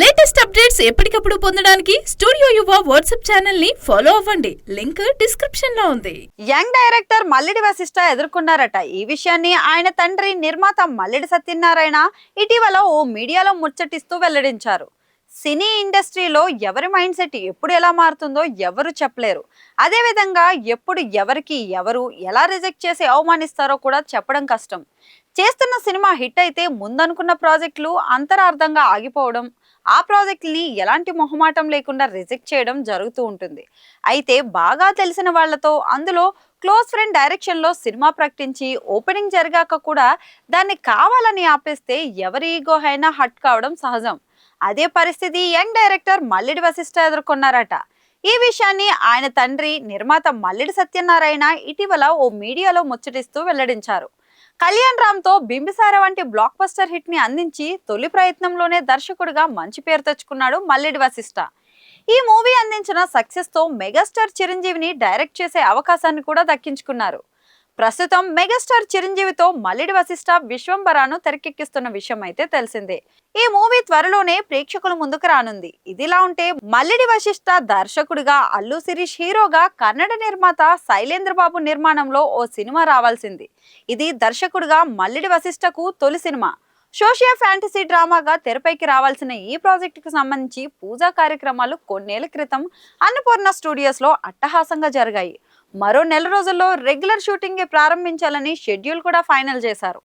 Latest updates ఎప్పటికప్పుడు పొందడానికి studio Yuva WhatsApp ఛానల్ని ఫాలో అవ్వండి. లింక్ డిస్క్రిప్షన్లో ఉంది. యంగ్ డైరెక్టర్ మల్లిడి వశిష్ట ఎదుర్కొన్నారట. ఈ విషయాన్ని ఆయన తండ్రి నిర్మాత మల్లిడి సత్యనారాయణ ఇటీవల ఓ మీడియాలో ముచ్చటిస్తూ వెల్లడించారు. సినీ ఇండస్ట్రీలో ఎవరి మైండ్ సెట్ ఎప్పుడు ఎలా మారుతుందో ఎవరు చెప్పలేరు. అదేవిధంగా ఎప్పుడు ఎవరికి ఎవరు ఎలా రిజెక్ట్ చేసి అవమానిస్తారో కూడా చెప్పడం కష్టం. చేస్తున్న సినిమా హిట్ అయితే ముందనుకున్న ప్రాజెక్టులు అంతరార్థంగా ఆగిపోవడం ఆ ప్రాజెక్టుని ఎలాంటి మొహమాటం లేకుండా రిజెక్ట్ చేయడం జరుగుతూ ఉంటుంది. అయితే బాగా తెలిసిన వాళ్ళతో అందులో క్లోజ్ ఫ్రెండ్ డైరెక్షన్లో సినిమా ప్రకటించి ఓపెనింగ్ జరిగాక కూడా దాన్ని కావాలని ఆపేస్తే ఎవరి ఈగో అయినా హట్ కావడం సహజం. అదే పరిస్థితి యంగ్ డైరెక్టర్ మల్లిడి వశిష్ఠ ఎదుర్కొన్నారట. ఈ విషయాన్ని ఆయన తండ్రి నిర్మాత మల్లిడి సత్యనారాయణ ఇటీవల ఓ మీడియాలో ముచ్చటిస్తూ వెల్లడించారు. కళ్యాణ్ రామ్తో బింబిసార వంటి బ్లాక్ బస్టర్ హిట్ని అందించి తొలి ప్రయత్నంలోనే దర్శకుడిగా మంచి పేరు తెచ్చుకున్నాడు మల్లిడి వశిష్ఠ ఈ మూవీ అందించిన సక్సెస్తో మెగాస్టార్ చిరంజీవిని డైరెక్ట్ చేసే అవకాశాన్ని కూడా దక్కించుకున్నారు. ప్రస్తుతం మెగాస్టార్ చిరంజీవితో మల్లిడి వశిష్ఠ విశ్వంబరాను తెరకెక్కిస్తున్న విషయం అయితే తెలిసిందే. ఈ మూవీ త్వరలోనే ప్రేక్షకుల ముందుకు రానుంది. ఇదిలా ఉంటే మల్లిడి వశిష్ఠ దర్శకుడిగా అల్లు శిరీష్ హీరోగా కన్నడ నిర్మాత శైలేంద్ర బాబు నిర్మాణంలో ఓ సినిమా రావాల్సింది. ఇది దర్శకుడిగా మల్లిడి వశిష్ఠకు తొలి సినిమా. సోషియా ఫ్యాంటసీ డ్రామాగా తెరపైకి రావాల్సిన ఈ ప్రాజెక్టుకు సంబంధించి పూజా కార్యక్రమాలు కొన్నేళ్ళ క్రితం అన్నపూర్ణ స్టూడియోస్లో అట్టహాసంగా జరిగాయి. మరో నెల రోజుల్లో రెగ్యులర్ షూటింగ్ ప్రారంభించాలని షెడ్యూల్ కూడా ఫైనల్ చేశారు.